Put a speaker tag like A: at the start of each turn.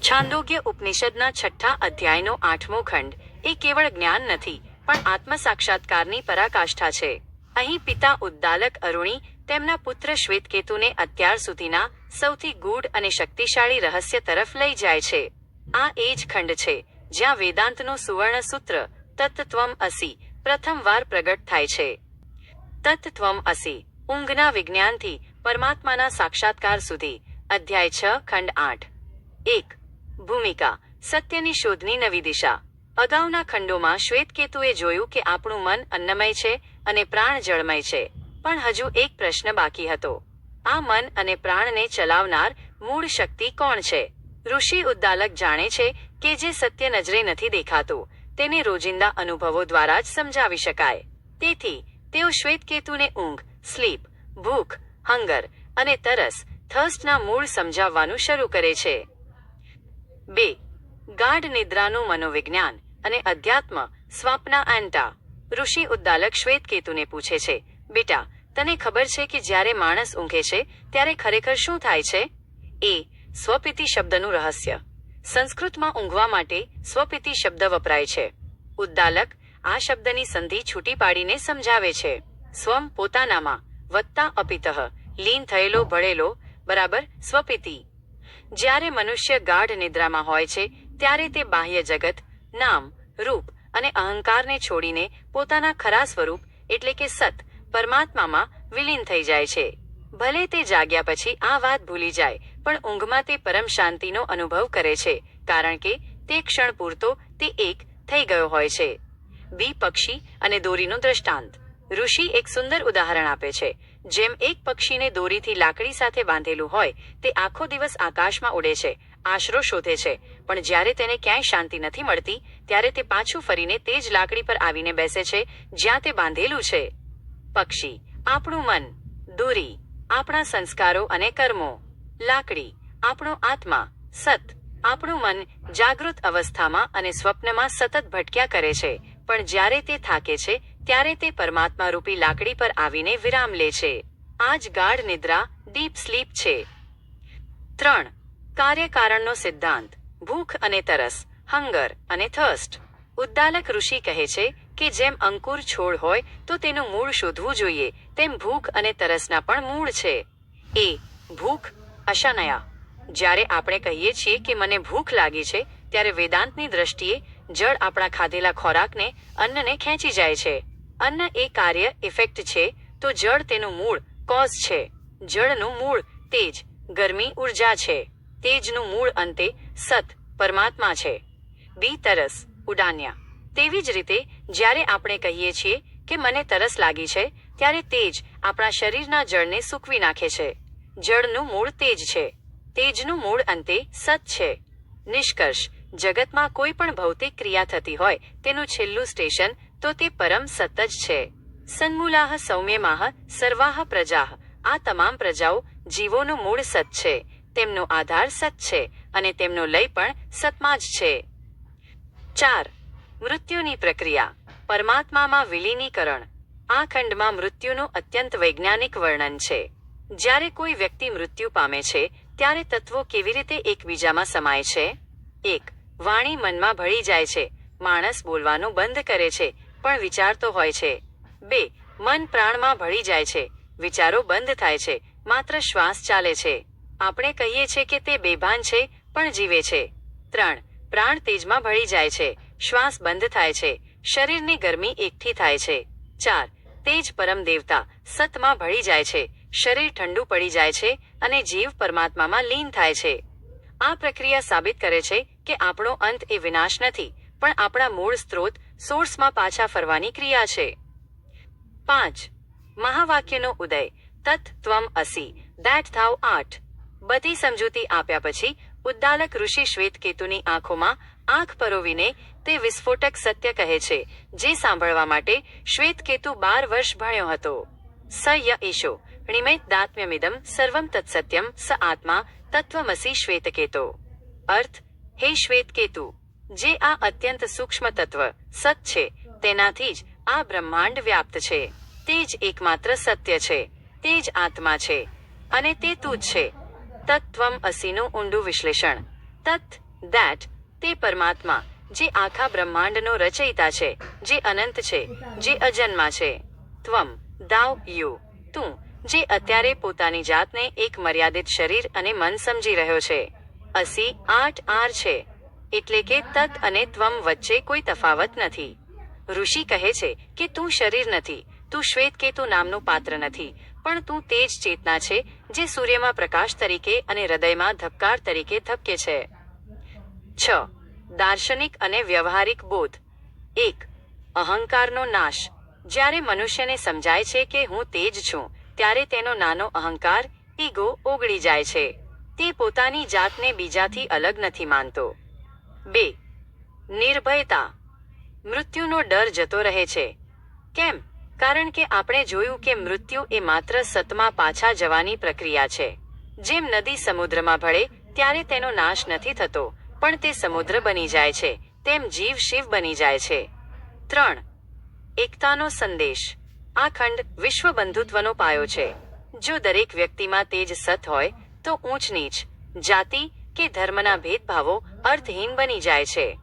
A: છાંદોગ્ય ઉપનિષદના છઠ્ઠા અધ્યાયનો આઠમો ખંડ. એ કેવળ જ્ઞાન નથી, પણ આત્મસાક્ષાત્કારની પરાકાષ્ઠા છે. અહીં પિતા ઉદ્દાલક અરુણી તેમના પુત્ર શ્વેતકેતુને અત્યાર સુધીના સૌથી ગૂઢ અને શક્તિશાળી રહસ્ય તરફ લઈ જાય છે. આ એ જ ખંડ છે, જ્યાં વેદાંતનું સુવર્ણ સૂત્ર તત્ત્વમ અસી, પ્રથમવાર પ્રગટ થાય છે. તત્ત્વમ અસી, ઊંઘના વિજ્ઞાનથી પરમાત્માના સાક્ષાત્કાર સુધી. અધ્યાય છ, ખંડ આઠ. એક ભૂમિકા, સત્યની શોધની નવી દિશા. અગાઉના ખંડોમાં શ્વેતકેતુએ જોયું કે આપણું મન અન્નમય છે અને પ્રાણ જળમય છે, પણ હજુ એક પ્રશ્ન બાકી હતો. આ મન અને પ્રાણને ચલાવનાર મૂળ શક્તિ કોણ છે? ઋષિ ઉદ્દાલક જાણે છે કે જે સત્ય નજરે નથી દેખાતું, તેને રોજિંદા અનુભવો દ્વારા જ સમજાવી શકાય. તેથી, તેઓ શ્વેતકેતુને ઊંઘ, સ્લીપ, ભૂખ, હંગર અને તરસ, થર્સ્ટના મૂળ સમજાવવાનું શરૂ કરે છે. બે, ગાઢ નિદ્રાનું મનોવિજ્ઞાન અને અધ્યાત્મ, સ્વપ્ના એન્ટા. ઋષિ ઉદ્દાલક શ્વેતકેતુને પૂછે છે, બેટા, તને ખબર છે કે જ્યારે માણસ ઊંઘે છે, ત્યારે ખરેખર શું થાય છે? એ, સ્વપિતિ શબ્દનું રહસ્ય. સંસ્કૃતમાં ઊંઘવા માટે સ્વપિતિ શબ્દ વપરાય છે. ઉદ્દાલક આ શબ્દની સંધિ છૂટી પાડીને સમજાવે છે. સ્વમ પોતાનામાં, વત્તા અપિતઃ, લીન થયેલો ભળેલો, બરાબર સ્વપિતિ. જ્યારે મનુષ્ય ગાઢ નિદ્રામાં હોય છે, ત્યારે તે બાહ્ય જગત, નામ, રૂપ અને અહંકારને છોડીને પોતાના ખરા સ્વરૂપ એટલે કે સત, પરમાત્મામાં વિલીન થઈ જાય છે. ભલે તે જાગ્યા પછી આ વાત ભૂલી જાય, પણ ઊંઘમાં તે પરમ શાંતિનો અનુભવ કરે છે, કારણ કે તે ક્ષણ પૂરતો તે એક થઈ ગયો હોય છે. બી પક્ષી અને દોરીનું દ્રષ્ટાંત. ઋષિ એક સુંદર ઉદાહરણ આપે છે. જેમ એક પક્ષીને દોરીથી લાકડી સાથે બાંધેલું હોય, તે આખો દિવસ આકાશમાં ઉડે છે, આશરો શોધે છે. પણ જ્યારે તેને ક્યાંય શાંતિ નથી મળતી, ત્યારે તે પાછું ફરીને તે જ લાકડી પર આવીને બેસે છે, જ્યાં તે બાંધેલું છે. પક્ષી, આપણું મન, દોરી, આપણા સંસ્કારો અને કર્મો. લાકડી, આપણો આત્મા, સત, આપણું મન જાગૃત અવસ્થામાં અને સ્વપ્નમાં સતત ભટક્યા કરે છે, પણ જ્યારે તે થાકે છે ત્યારે તે પરમાત્મા રૂપી લાકડી પર આવીને વિરામ લે છે. આ જ ગાઢ નિદ્રા, ડીપ સ્લીપ છે. ત્રણ, કાર્યકારણનો સિદ્ધાંત, ભૂખ અને તરસ, હંગર અને થર્સ્ટ. ઉદ્દાલક ઋષિ કહે છે કે જેમ અંકુર છોડ હોય, તો તેનું મૂળ શોધવું જોઈએ, તેમ ભૂખ અને તરસના પણ મૂળ છે. એ, ભૂખ, અશાનયા. જ્યારે આપણે કહીએ છીએ કે મને ભૂખ લાગી છે, ત્યારે વેદાંતની દ્રષ્ટિએ જળ આપણા ખાધેલા ખોરાકને, અન્નને ખેંચી જાય છે. અન્ન એ કાર્ય ઇફેક્ટ છે, તો જળ તેનું મૂળ કોઝ છે. જળનું મૂળ, તેજ. ગરમી ઊર્જા છે. તેજનું મૂળ અંતે સત, પરમાત્મા છે. બી, તરસ, ઉડાન્યા. તેવી જ રીતે, જ્યારે આપણે કહીએ છીએ કે મને તરસ લાગી છે, ત્યારે તેજ આપણા શરીરના જળને સૂકવી નાખે છે. જળનું મૂળ તેજ છે. તેજનું મૂળ અંતે સત છે. નિષ્કર્ષ. જગતમાં કોઈ પણ ભૌતિક ક્રિયા થતી હોય, તેનું છેલ્લું સ્ટેશન તો તે પરમ સત જ છે. સન્મૂલાહ સૌમ્યમાહ સર્વાહ પ્રજાહ. આ તમામ પ્રજાઓ જીવોનું મૂળ સત છે. તેમનો આધાર સત છે અને તેમનો લય પણ સતમાં જ છે. ચાર. મૃત્યુની પ્રક્રિયા. પરમાત્મામાં વિલીનીકરણ. આ ખંડમાં મૃત્યુનું અત્યંત વૈજ્ઞાનિક વર્ણન છે. જ્યારે કોઈ વ્યક્તિ મૃત્યુ પામે છે, ત્યારે તત્વો કેવી રીતે એકબીજામાં સમાય છે? એક. વાણી મનમાં ભળી જાય છે. માણસ બોલવાનું બંધ કરે છે. પણ વિચારતો હોય છે. બે, મન પ્રાણમાં ભળી જાય છે. વિચારો બંધ થાય છે. માત્ર શ્વાસ ચાલે છે. આપણે કહીએ છીએ કે તે બેભાન છે, પણ જીવે છે. ત્રણ, પ્રાણ તેજમાં ભળી જાય છે. શ્વાસ બંધ થાય છે. શરીરની ગરમી એકઠી થાય છે. ચાર, તેજ પરમ દેવતા, સતમાં ભળી જાય છે. શરીર ઠંડુ પડી જાય છે અને જીવ પરમાત્મામાં લીન થાય છે. આ પ્રક્રિયા સાબિત કરે છે કે આપણો અંત એ વિનાશ નથી, પણ આપણા મૂળ સ્ત્રોત સોર્સમાં પાછા ફરવાની ક્રિયા છે. પાંચ. મહાવાક્યનો ઉદય. તત ત્વમ અસી. દેટ થાવ આઠ. બધી સમજૂતી આપ્યા પછી ઉદ્દાલક ઋષિ શ્વેતકેતુની આંખોમાં આંખ પરોવીને તે વિસ્ફોટક સત્ય કહે છે, જે સાંભળવા માટે શ્વેતકેતુ બાર વર્ષ ભણ્યો હતો. સ ય ઈશો. ણિમેત દાત્મ્યમિદમ સર્વમ તત્સત્યમ સ આત્મા તત્વમસી શ્વેતકેતો. અર્થ, હે શ્વેતકેતુ જે આ અત્યંત સૂક્ષ્મ તત્વ, સત છે, તેનાથી જ આ બ્રહ્માંડ વ્યાપ્ત છે. તે જ એકમાત્ર સત્ય છે. તે જ આત્મા છે. અને તે તું જ છે. તત્વમ અસીનું ઊંડું વિશ્લેષણ. તત દેટ, તે પરમાત્મા, જે આખા બ્રહ્માંડનો રચયિતા છે, જે અનંત છે, જે અજન્મા છે. ત્વમ, દાવ, યુ, તું, જે અત્યારે પોતાની જાતને એક મર્યાદિત શરીર અને મન સમજી રહ્યો છે. અસી આઠ આર છે. એટલે કે તત અને ત્વમ વચ્ચે કોઈ તફાવત નથી. ઋષિ કહે છે કે તું શરીર નથી, તું શ્વેતકેતુ નામનું પાત્ર નથી, પણ તું તેજ ચેતના છે, જે સૂર્યમાં પ્રકાશ તરીકે અને હૃદયમાં ધબકાર તરીકે ધબકે છે. છ. દાર્શનિક અને વ્યવહારિક બોધ. એક. અહંકારનો નાશ. જ્યારે મનુષ્યને સમજાય છે કે હું તેજ છું, ત્યારે તેનો નાનો અહંકાર, ઈગો ઓગળી જાય છે. તે પોતાની જાતને બીજાથી અલગ નથી માનતો. બે. નિર્ભયતા. મૃત્યુનો ડર જતો રહે છે. કેમ? કારણ કે આપણે જોયું કે મૃત્યુ એ માત્ર સતમાં પાછા જવાની પ્રક્રિયા છે. જેમ નદી સમુદ્રમાં ભળે, ત્યારે તેનો નાશ નથી થતો, પણ તે સમુદ્ર બની જાય છે. તેમ જીવ શિવ બની જાય છે. ત્રણ. એકતાનો સંદેશ. આ ખંડ વિશ્વ બંધુત્વનો પાયો છે. જો દરેક વ્યક્તિમાં તેજ સત હોય, તો ઊંચ નીચ, જાતિ કે ધર્મના ભેદભાવો અર્થહીન બની જાય છે.